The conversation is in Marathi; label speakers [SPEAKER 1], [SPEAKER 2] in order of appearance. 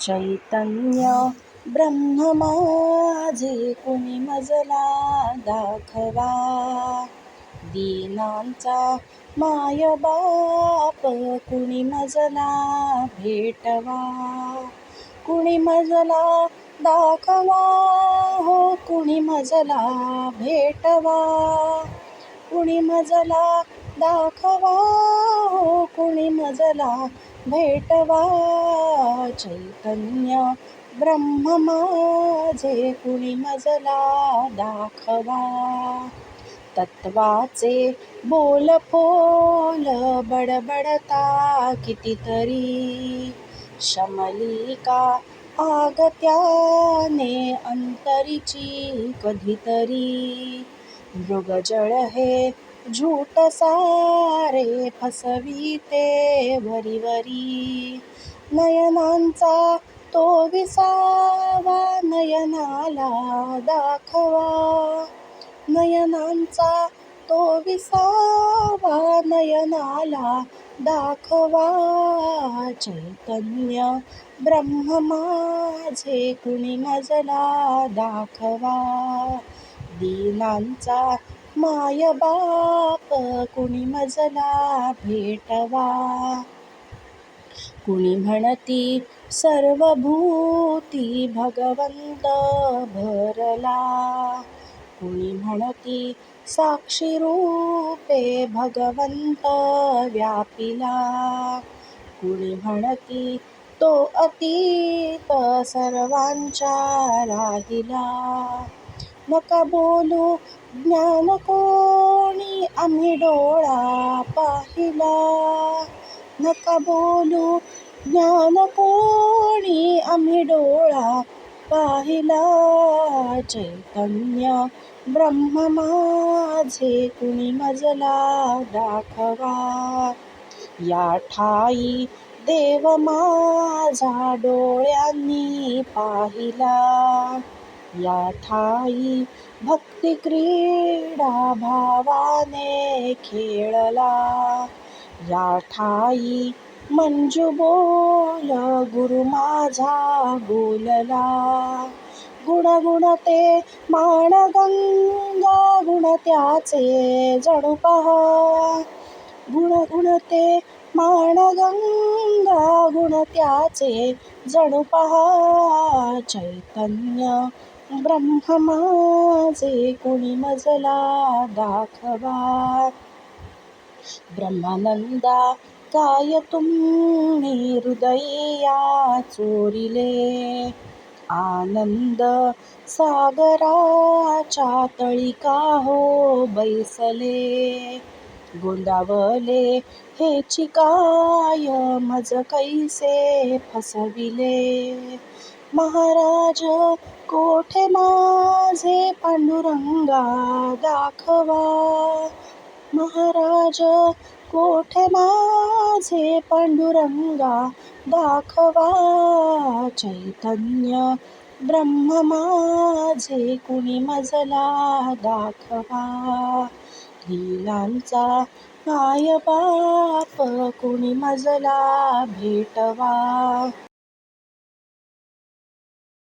[SPEAKER 1] चैतन्य ब्रह्म माझे कुणी मजला दाखवा. दीनांचा माय बाप कुणी मजला भेटवा. कुणी मजला दाखवा हो कुणी मजला भेटवा. कुणी मजला दाखवा हो कुणी मजला भेटवा. चैतन्य ब्रह्म माझे कुणी मजला दाखवा. तत्वाचे बोल फोल बडबडता कितीतरी. शमलिका आगत्याने अंतरीची कधीतरी. मृगजळ हे झूट सारे फसविते वरीवरी नयनांचा तो विसावा नयनाला दाखवा. नयनांचा तो विसावा नयनाला दाखवा. चैतन्य ब्रह्म माझे कुणी मजला दाखवा. दीनांचा माय बाप कुणी मजला भेटवा? कुणी म्हणती सर्व भूती भगवंत भरला. कुणी म्हणती साक्षी रूपे भगवंत व्यापिला. कुणी म्हणती तो अतीत सर्वांच्या राहिला. नका बोलू ज्ञान कोणी आम्ही डोळा पाहिला. नका बोलू ज्ञान कोणी आम्ही डोळा पाहिला. चैतन्य ब्रह्म माझे कुणी मजला दाखवा. या ठाई देव माझा डोळ्यांनी पाहिला. या ठाई भक्ती क्रीडा भावाने खेळला. या ठाई मंजू बोल गुरु माझा बोलला. गुण गुण माण गंगा गुण त्याचे जणू पहा. गुण गुण माण गंगा गुण त्याचे जणू पहा. चैतन्य ब्रह्म माझे कुणी मजला दाखवा. ब्रह्मानंदा काय तुम्ही हृदया चोरिले? आनंद सागराच्या तळी का हो बैसले? गोंदावले हे चिकाय मज कैसे फसविले? महाराज कोठे माझे पांडुरंगा दाखवा? महाराज कोठे माझे पांडुरंगा दाखवा? चैतन्य ब्रह्म माझे कुणी मजला दाखवा? लीलांचा माय बाप कुणी मजला भेटवा?